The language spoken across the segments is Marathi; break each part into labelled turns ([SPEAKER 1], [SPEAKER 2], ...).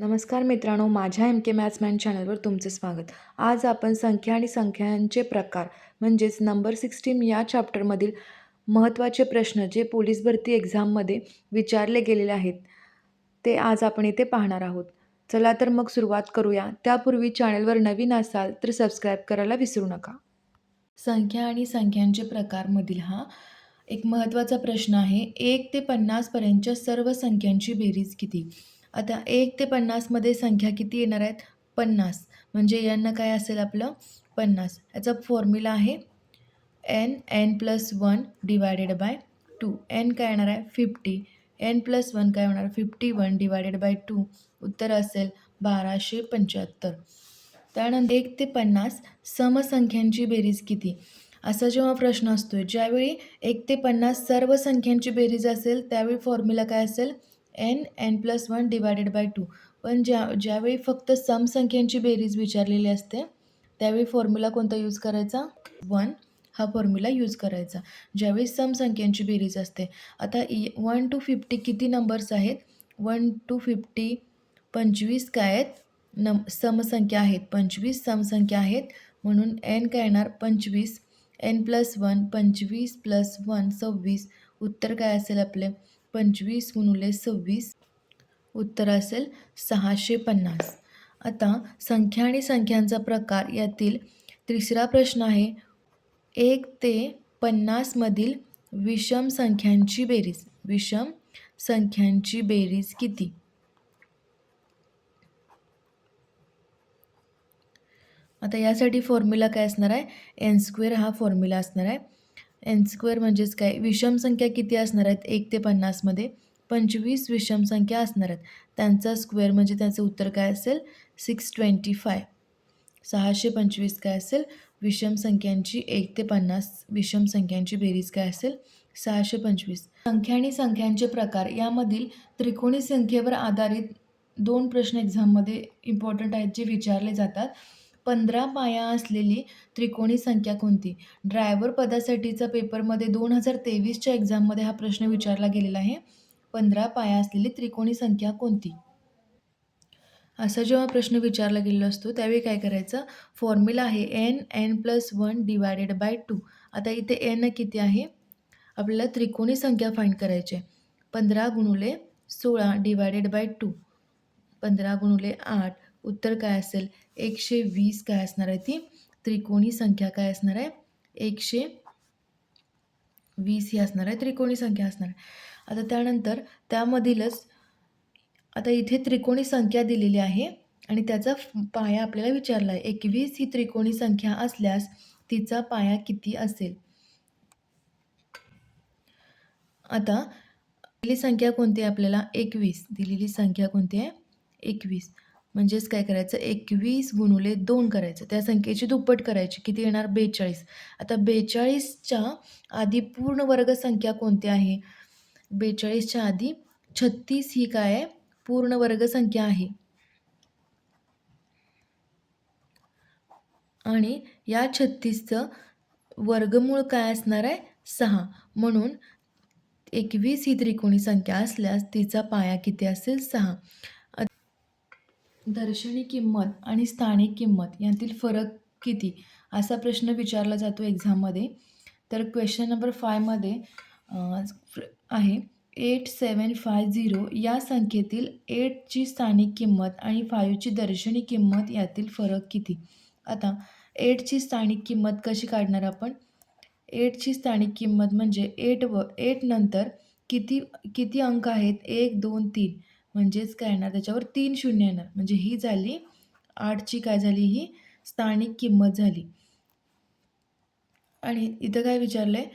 [SPEAKER 1] नमस्कार मित्रांनो माझ्या एम के मॅथ्समॅन चॅनलवर तुमचे स्वागत. आज आपण संख्या आणि संख्यांचे प्रकार म्हणजेच नंबर सिक्स्टीन या चॅप्टरमधील महत्त्वाचे प्रश्न जे पोलीस भरती एक्झाममध्ये विचारले गेलेले आहेत ते आज आपण इथे पाहणार आहोत. चला तर मग सुरुवात करूया. त्यापूर्वी चॅनलवर नवीन असाल तर सबस्क्राईब करायला विसरू नका. संख्या आणि संख्यांचे प्रकारमधील हा एक महत्त्वाचा प्रश्न आहे. एक ते पन्नासपर्यंतच्या सर्व संख्यांची बेरीज किती? आता एक ते पन्नासमध्ये संख्या किती येणार आहेत? पन्नास. म्हणजे यांना काय असेल आपलं? पन्नास. याचा फॉर्म्युला आहे N N plus one divided by two N काय येणार आहे? फिफ्टी एन प्लस वन काय होणार? Fifty one divided by two उत्तर असेल बाराशे पंच्याहत्तर. त्यानंतर एक ते पन्नास समसंख्यांची बेरीज किती? असा जेव्हा प्रश्न असतो ज्यावेळी एक ते पन्नास सर्व संख्यांची बेरीज असेल त्यावेळी फॉर्म्युला काय असेल? N N plus one divided by two पण ज्या ज्यावेळी फक्त सम संख्यांची बेरीज विचारलेली असते त्यावेळी फॉर्म्युला कोणता यूज करायचा? वन हा फॉर्म्युला यूज करायचा. ज्यावेळी सम संख्यांची बेरीज असते. आता इ वन टू फिफ्टी किती नंबर्स आहेत? वन टू फिफ्टी पंचवीस काय आहेत? नम समसंख्या आहेत. पंचवीस समसंख्या आहेत. म्हणून एन काय येणार? पंचवीस. एन प्लस वन पंचवीस प्लस वन सव्वीस. उत्तर काय असेल आपले? पंचवीस गुणुले सव्वीस उत्तर असेल सहाशे पन्नास. आता संख्या आणि संख्यांचा प्रकार यातील तिसरा प्रश्न आहे. एक ते पन्नासमधील विषम संख्यांची बेरीज. विषम संख्यांची बेरीज किती? आता यासाठी फॉर्म्युला काय असणार आहे? एन स्क्वेअर हा फॉर्म्युला असणार आहे. एन स्क्वेअर म्हणजेच काय? विषम संख्या किती असणार आहेत? एक ते पन्नासमध्ये पंचवीस विषम संख्या असणार आहेत. त्यांचा स्क्वेअर म्हणजे त्याचं उत्तर काय असेल? सिक्स ट्वेंटी फाय सहाशे पंचवीस काय असेल? विषम संख्यांची एक ते पन्नास विषम संख्यांची बेरीज काय असेल? सहाशे पंचवीस. संख्या आणि संख्यांचे प्रकार. यामधील त्रिकोणी संख्येवर आधारित दोन प्रश्न एक्झाममध्ये इम्पॉर्टंट आहेत जे विचारले जातात. पंधरा पाया असलेली त्रिकोणी संख्या कोणती? ड्रायव्हर पदासाठीचा पेपरमध्ये दोन हजार तेवीसच्या एक्झाममध्ये हा प्रश्न विचारला गेलेला आहे. पंधरा पाया असलेली त्रिकोणी संख्या कोणती? असा जेव्हा प्रश्न विचारला गेलेला असतो त्यावेळी काय करायचं? फॉर्म्युला आहे N N plus one divided by two. आता इथे एन किती आहे? आपल्याला त्रिकोणी संख्या फाईंड करायची आहे. पंधरा गुणुले सोळा डिवायडेड बाय टू. पंधरा गुणुले आठ. उत्तर काय असेल? एकशे वीस काय असणार आहे ती? त्रिकोणी संख्या काय असणार आहे? एकशे वीस ही असणार आहे त्रिकोणी संख्या असणार आहे. आता त्यानंतर त्यामधीलच आता इथे त्रिकोणी संख्या दिलेली आहे आणि त्याचा पाया आपल्याला विचारला आहे. एकवीस ही त्रिकोणी संख्या असल्यास तिचा पाया किती असेल? आता दिलेली संख्या कोणती आहे आपल्याला? एकवीस. दिलेली संख्या कोणती आहे? एकवीस. म्हणजेच काय करायचं? एकवीस गुणुले दोन करायचं. त्या संख्येची दुप्पट करायची. किती येणार? बेचाळीस. आता बेचाळीसच्या आधी पूर्ण वर्ग संख्या कोणती आहे? बेचाळीसच्या आधी छत्तीस ही काय आहे? पूर्ण वर्ग संख्या आहे. आणि या छत्तीसचं वर्गमूळ काय असणार आहे? सहा. म्हणून एकवीस ही त्रिकोणी संख्या असल्यास तिचा पाया किती असेल? सहा. दर्शनी किंमत आणि स्थानिक किंमत यांतील फरक किती? असा प्रश्न विचारला जातो एक्झाममध्ये. तर क्वेश्चन नंबर फायमध्ये आहे एट सेवन फाय झिरो या संख्येतील एटची स्थानिक किंमत आणि फायूची दर्शनी किंमत यातील फरक किती? आता एटची स्थानिक किंमत कशी काढणार आपण? एटची स्थानिक किंमत म्हणजे एट व एट नंतर किती किती अंक आहेत? एक दोन तीन. म्हणजेच काय येणार? त्याच्यावर तीन शून्य येणार. म्हणजे ही झाली आठची काय झाली? ही स्थानिक किंमत झाली. आणि इथं काय विचारलं आहे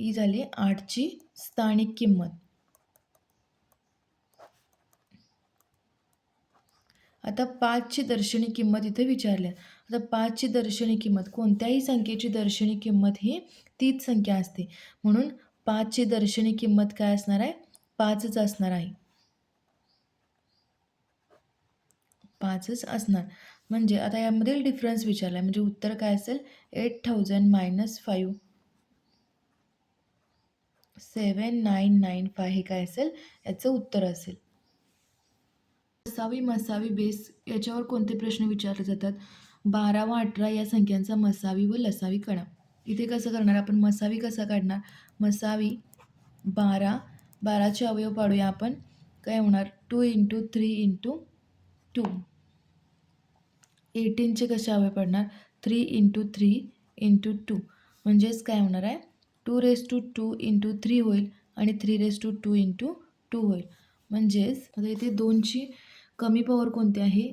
[SPEAKER 1] ही झाली आठची स्थानिक किंमत. आता पाचची दर्शनी किंमत इथे विचारल्या. आता पाचची दर्शनी किंमत कोणत्याही संख्येची दर्शनी किंमत ही तीच संख्या असते. म्हणून पाचची दर्शनी किंमत काय असणार आहे? पाचच असणार आहे. पाचच असणार. म्हणजे आता यामधील डिफरन्स विचारला आहे म्हणजे उत्तर काय असेल? Eight thousand minus five seven nine nine five हे काय असेल? याचं उत्तर असेल. मसावी मसावी बेस याच्यावर कोणते प्रश्न विचारले जातात? बारा व अठरा या संख्यांचा मसावी व लसावी कणा. इथे कसं करणार आपण? मसावी कसा काढणार? मसावी बारा बाराचे अवयव पाडूया आपण. काय होणार? Two into three into two एटीनचे कसे हवे पडणार? Three into three into two. म्हणजेच काय होणार आहे? Two raise two two into three होईल आणि three raise two two into two होईल. म्हणजेच आता इथे दोनची कमी पॉवर कोणती आहे?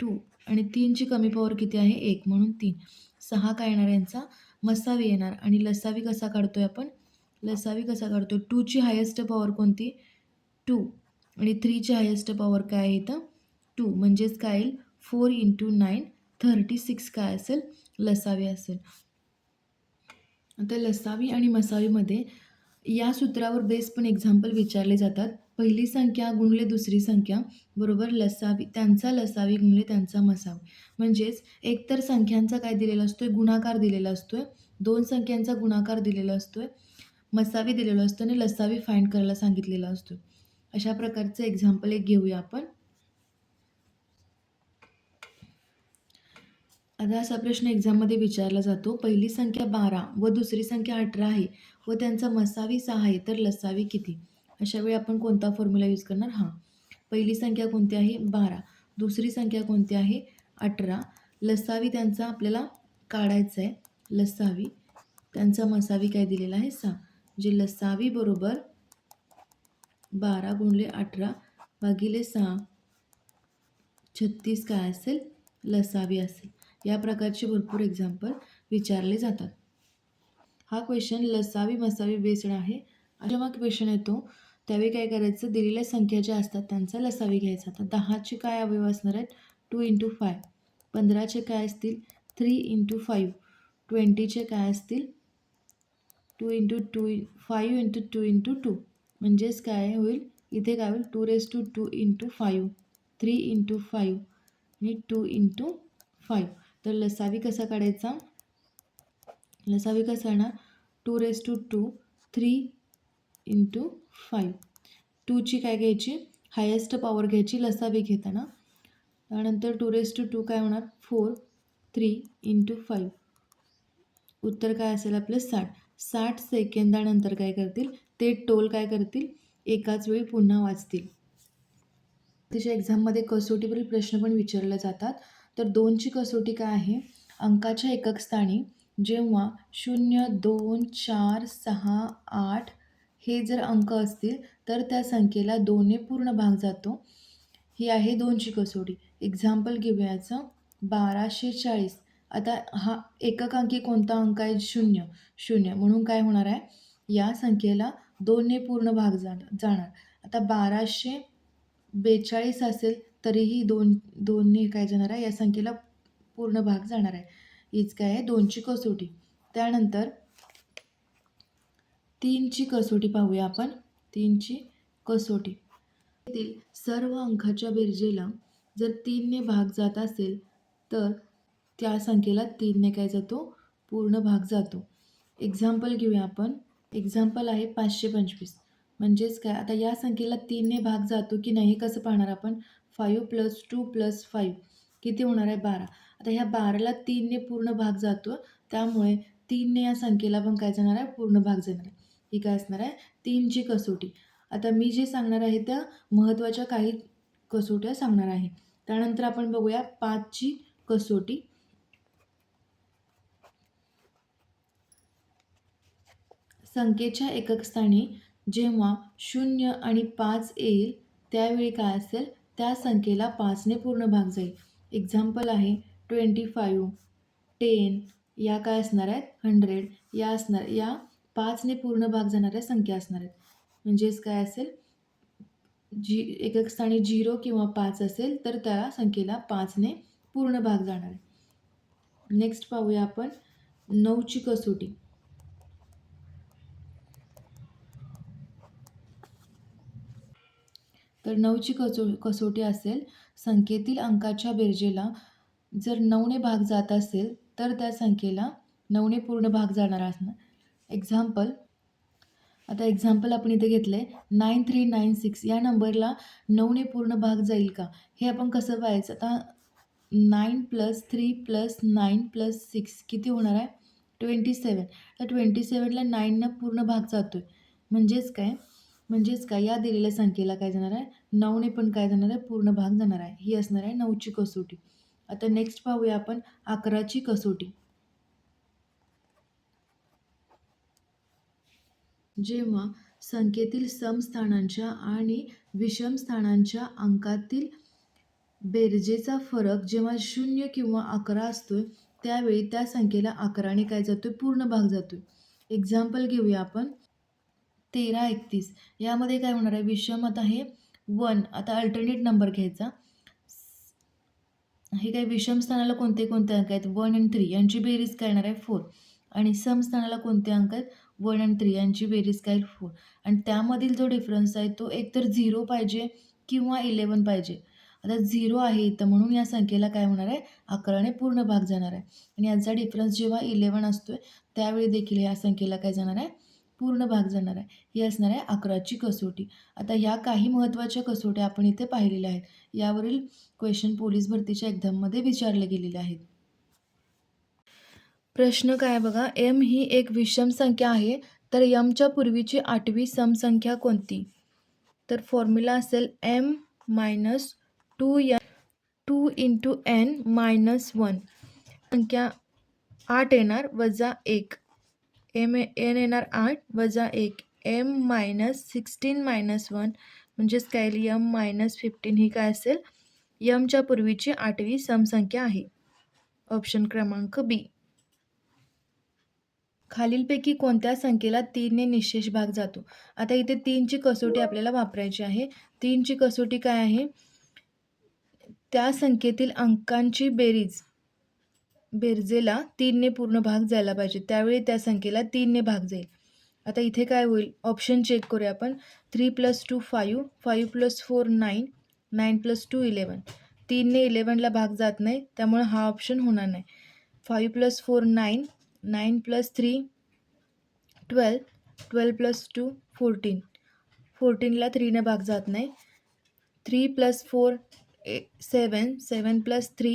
[SPEAKER 1] टू. आणि तीनची कमी पॉवर किती आहे? एक. म्हणून तीन. सहा काय येणार यांचा? मसावी येणार. आणि लसावी कसा काढतोय आपण? लसावी कसा काढतो टूची हायेस्ट पॉवर कोणती? टू. आणि थ्रीची हायेस्ट पॉवर काय आहे इथं? टू. म्हणजेच काय येईल? Four into nine thirty six काय असेल? लसावी असेल. आता लसावी आणि मसावीमध्ये या सूत्रावर बेस पण एक्झाम्पल विचारले जातात. पहिली संख्या गुणले दुसरी संख्या बरोबर? लसावी त्यांचा लसावी गुणले त्यांचा मसावी. म्हणजेच एकतर संख्यांचा काय दिलेला असतो आहे गुणाकार दिलेला असतो आहे दोन संख्यांचा गुणाकार दिलेला असतो आहे मसावी दिलेला असतो आणि लसावी फाइंड करायला सांगितलेला असतो अशा प्रकारचं एक्झाम्पल एक घेऊया आपण. आता असा प्रश्न एक्झाममध्ये विचारला जातो. पहिली संख्या बारा व दुसरी संख्या अठरा आहे व त्यांचा मसावी सहा आहे तर लसावी किती? अशा वेळी आपण कोणता फॉर्म्युला यूज करणार? हां. पहिली संख्या कोणती आहे? बारा. दुसरी संख्या कोणती आहे? अठरा. लसावी त्यांचा आपल्याला काढायचा आहे लसावी. त्यांचा मसावी काय दिलेला आहे? सहा. म्हणजे लसावी बरोबर बारा गुणले अठरा भागिले सहा. छत्तीस काय असेल? लसावी असेल. या प्रकारचे भरपूर एक्झाम्पल विचारले जातात. हा क्वेश्चन लसावी मसावी बेस्ड आहे. जेव्हा क्वेश्चन येतो. त्यावेळी काय करायचं? दिलेल्या संख्या ज्या असतात त्यांचा लसावी घ्यायचा. आता दहाचे काय अवयव असणार आहेत? टू इंटू फाय पंधराचे काय असतील? थ्री इंटू फाईव्ह ट्वेंटीचे काय असतील? Two into two five into two into two into two होईल? इथे काय होईल? Two raise two two into five three into five आणि टू इंटू फाईव्ह तर लसावी कसा काढायचा? लसावी कसा ना? Two raise two two three into five टूची काय घ्यायची? हायेस्ट पॉवर घ्यायची लसावी घेताना. त्यानंतर टू रेस टू टू काय होणार? फोर थ्री इंटू फाईव्ह उत्तर काय असेल आपलं? साठ. साठ सेकंदानंतर काय करतील? ते टोल काय करतील? एकाच वेळी पुन्हा वाचतील. तिच्या एक्झाममध्ये कसोटीवरील प्रश्न पण विचारले जातात. तर दोनची कसोटी काय आहे? अंकाच्या एकक स्थानी जेव्हा शून्य दोन चार सहा आठ हे जर अंक असतील तर त्या संख्येला दोनने पूर्ण भाग जातो. ही आहे दोनची कसोटी. एक्झाम्पल घेऊयाचं. बाराशे चाळीस. आता हा एकक अंकी कोणता अंक आहे? शून्य. शून्य. म्हणून काय होणार आहे? या संख्येला दोनने पूर्ण भाग जाणार जाणार. आता बाराशे बेचाळीस असेल तरीही दोन दोनने काय जाणार आहे? या संख्येला पूर्ण भाग जाणार आहे. हीच काय आहे? दोनची कसोटी. त्यानंतर तीनची कसोटी पाहूया आपण. तीनची कसोटी. येथील सर्व अंकाच्या बेरजेला जर तीनने भाग जात असेल तर त्या संख्येला तीनने काय जातो? पूर्ण भाग जातो. एक्झाम्पल घेऊया आपण. एक्झाम्पल आहे पाचशे पंचवीस. म्हणजेच काय? आता या संख्येला तीनने भाग जातो की नाही कसं पाहणार आपण? Five plus two plus five किती होणार आहे? बारा. आता ह्या बाराला तीनने पूर्ण भाग जातो त्यामुळे तीनने या संख्येला पण काय जाणार आहे? पूर्ण भाग जाणार आहे. ही काय असणार आहे? तीनची कसोटी. आता मी जे सांगणार आहे त्या महत्त्वाच्या काही कसोट्या सांगणार आहे. त्यानंतर आपण बघूया पाचची कसोटी. संख्येच्या एकक स्थानी जेव्हा शून्य आणि पाच येईल त्यावेळी काय असेल? त्या संख्येला पाचने पूर्ण भाग जाईल. एक्झाम्पल आहे ट्वेंटी फाईव्ह टेन या काय असणार आहेत? हंड्रेड या असणार या पाचने पूर्ण भाग जाणाऱ्या संख्या असणार आहेत. म्हणजेच काय असेल? जी एक स्थानी झिरो किंवा पाच असेल तर त्या संख्येला पाचने पूर्ण भाग जाणार आहे. नेक्स्ट पाहूया आपण नऊची कसोटी. तर नऊची कसो कसोटी असेल संख्येतील अंकाच्या बेरजेला जर नऊने भाग जात असेल तर त्या संख्येला नऊने पूर्ण भाग जाणार असणार. एक्झाम्पल आता एक्झाम्पल आपण इथे घेतलं आहे नाईन थ्री नाईन सिक्स या नंबरला नऊने पूर्ण भाग जाईल का? हे आपण कसं पाहायचं? आता nine plus three plus nine plus six किती होणार आहे? ट्वेंटी सेवन तर ट्वेंटी सेवनला नाईननं पूर्ण भाग जातो आहे म्हणजेच काय? म्हणजेच काय? या दिलेल्या संख्येला काय जाणार आहे? नऊने पण काय जाणार आहे? पूर्ण भाग जाणार आहे. ही असणार आहे नऊची कसोटी. आता नेक्स्ट पाहूया आपण अकराची कसोटी. जेव्हा संख्येतील समस्थानांच्या आणि विषम स्थानांच्या अंकातील बेरजेचा फरक जेव्हा शून्य किंवा अकरा असतोय त्यावेळी त्या संख्येला अकराने काय जातोय? पूर्ण भाग जातोय. एक्झाम्पल घेऊया आपण. तेरा एकतीस. यामध्ये काय होणार आहे? विषम आता हे वन. आता अल्टरनेट नंबर घ्यायचा. हे काय विषम स्थानाला कोणते कोणते अंक आहेत? वन अँड थ्री यांची बेरीज काय येणार आहे? फोर आणि सम स्थानाला कोणते अंक आहेत? वन अँड थ्री यांची बेरीज काय फोर आणि त्यामधील जो डिफरन्स आहे तो एकतर झिरो पाहिजे किंवा इलेवन पाहिजे. आता झिरो आहे इथं. म्हणून या संख्येला काय होणार आहे? अकराने पूर्ण भाग जाणार आहे. आणि याचा डिफरन्स जेव्हा इलेवन असतो आहे त्यावेळी देखील या संख्येला काय जाणार आहे? पूर्ण भाग जाणार आहे. ही असणार आहे अकराची कसोटी. आता ह्या काही महत्त्वाच्या कसोट्या आपण इथे पाहिलेल्या आहेत. यावरील क्वेश्चन पोलीस भरतीच्या एक्झाममध्ये विचारले गेलेले आहेत. प्रश्न काय बघा? एम ही एक विषम संख्या आहे. तर यमच्या पूर्वीची आठवी समसंख्या कोणती? तर फॉर्म्युला असेल M minus two N two into N minus one संख्या आठ येणार वजा एक. एम एन येणार आठ वजा एक. M minus sixteen minus one म्हणजेच काय यम मायनस फिफ्टीन ही काय असेल? यमच्या पूर्वीची आठवी समसंख्या आहे. ऑप्शन क्रमांक बी. खालीलपैकी कोणत्या संख्येला तीनने निशेष भाग जातो? आता इथे तीनची कसोटी आपल्याला वापरायची आहे. तीनची कसोटी काय आहे? त्या संख्येतील अंकांची बेरीज. बेरजेला तीनने पूर्ण भाग जायला पाहिजे. त्यावेळी त्या संख्येला तीनने भाग जाईल. आता इथे काय होईल? ऑप्शन चेक करूया आपण. Three plus two five five plus four nine nine plus two eleven तीनने इलेवनला भाग जात नाही. त्यामुळे हा ऑप्शन होणार नाही. Five plus four nine nine plus three twelve twelve plus two fourteen फोर्टीनला थ्रीने भाग जात नाही. थ्री प्लस फोर ए seven seven plus three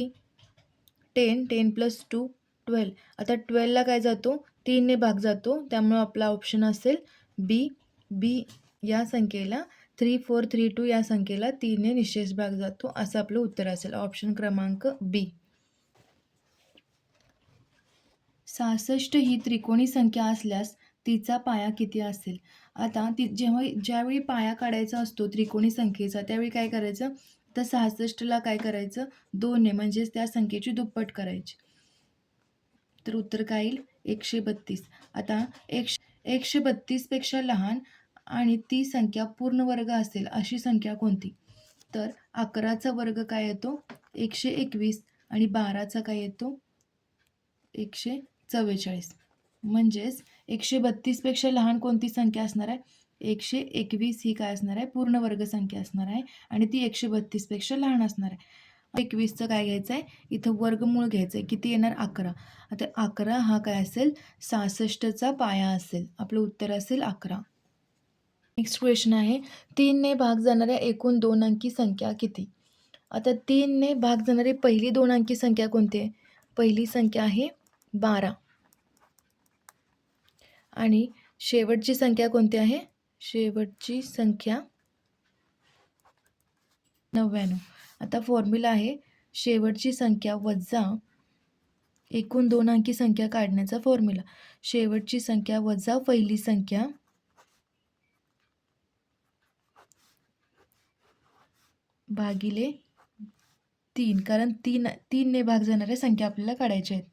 [SPEAKER 1] ten ten plus two twelve. आता ट्वेल्वला काय जातो? तीनने भाग जातो. त्यामुळं आपला ऑप्शन असेल बी बी या संख्येला. थ्री फोर थ्री टू या संख्येला तीनने निशेष भाग जातो. असं आपलं उत्तर असेल. ऑप्शन क्रमांक बी सहासष्ट ही त्रिकोणी संख्या असल्यास तिचा पाया किती असेल? आता ती जेव्हा ज्यावेळी पाया काढायचा असतो त्रिकोणी संख्येचा त्यावेळी काय करायचं? तर सहासष्टला काय करायचं? दोनने म्हणजेच त्या संख्येची दुप्पट करायची. तर उत्तर काय येईल? एकशे बत्तीस. आता एकशे एकशे बत्तीसपेक्षा लहान आणि ती संख्या पूर्ण वर्ग असेल अशी संख्या कोणती? तर अकराचा वर्ग काय येतो? एकशे एकवीस आणि बाराचा काय येतो? एकशे चव्वेचाळीस. म्हणजेच एकशे बत्तीसपेक्षा लहान कोणती संख्या असणार आहे? एकशे एकवीस ही काय असणार आहे? पूर्ण वर्ग संख्या असणार आहे आणि ती एकशे बत्तीसपेक्षा लहान असणार आहे. एकवीसचं काय घ्यायचं आहे? इथं वर्गमूळ घ्यायचं आहे. किती येणार? अकरा. आता अकरा हा काय असेल? सहासष्टचा पाया असेल. आपलं उत्तर असेल अकरा. नेक्स्ट क्वेश्चन आहे तीनने भाग जाणाऱ्या एकूण दोन अंकी संख्या किती? आता तीनने भाग जाणारी पहिली दोन अंकी संख्या कोणती आहे? पहिली संख्या आहे बारा. आणि शेवटची संख्या कोणती आहे? शेवटची संख्या नव्याण्णव. आता फॉर्म्युला आहे शेवटची संख्या वजा एकूण दोन अंकी संख्या काढण्याचा फॉर्म्युला शेवटची संख्या वजा पहिली संख्या भागिले तीन. कारण तीन तीनने भाग जाणाऱ्या संख्या आपल्याला काढायच्या आहेत.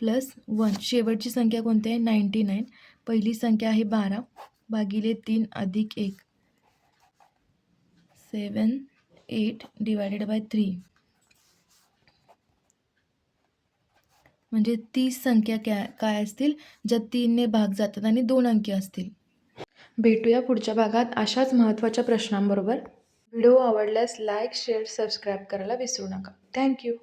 [SPEAKER 1] प्लस वन शेवटची संख्या कोणती आहे? नाईंटी नाईन पहिली संख्या आहे बारा. भागिले तीन अधिक एक. Seven eight divided by three. म्हणजे तीस संख्या क्या काय असतील? ज्या तीनने भाग जातात आणि दोन अंकी असतील. भेटूया पुढच्या भागात अशाच महत्त्वाच्या प्रश्नांबरोबर. व्हिडिओ आवडल्यास लाईक शेअर सबस्क्राईब करायला विसरू नका. थँक्यू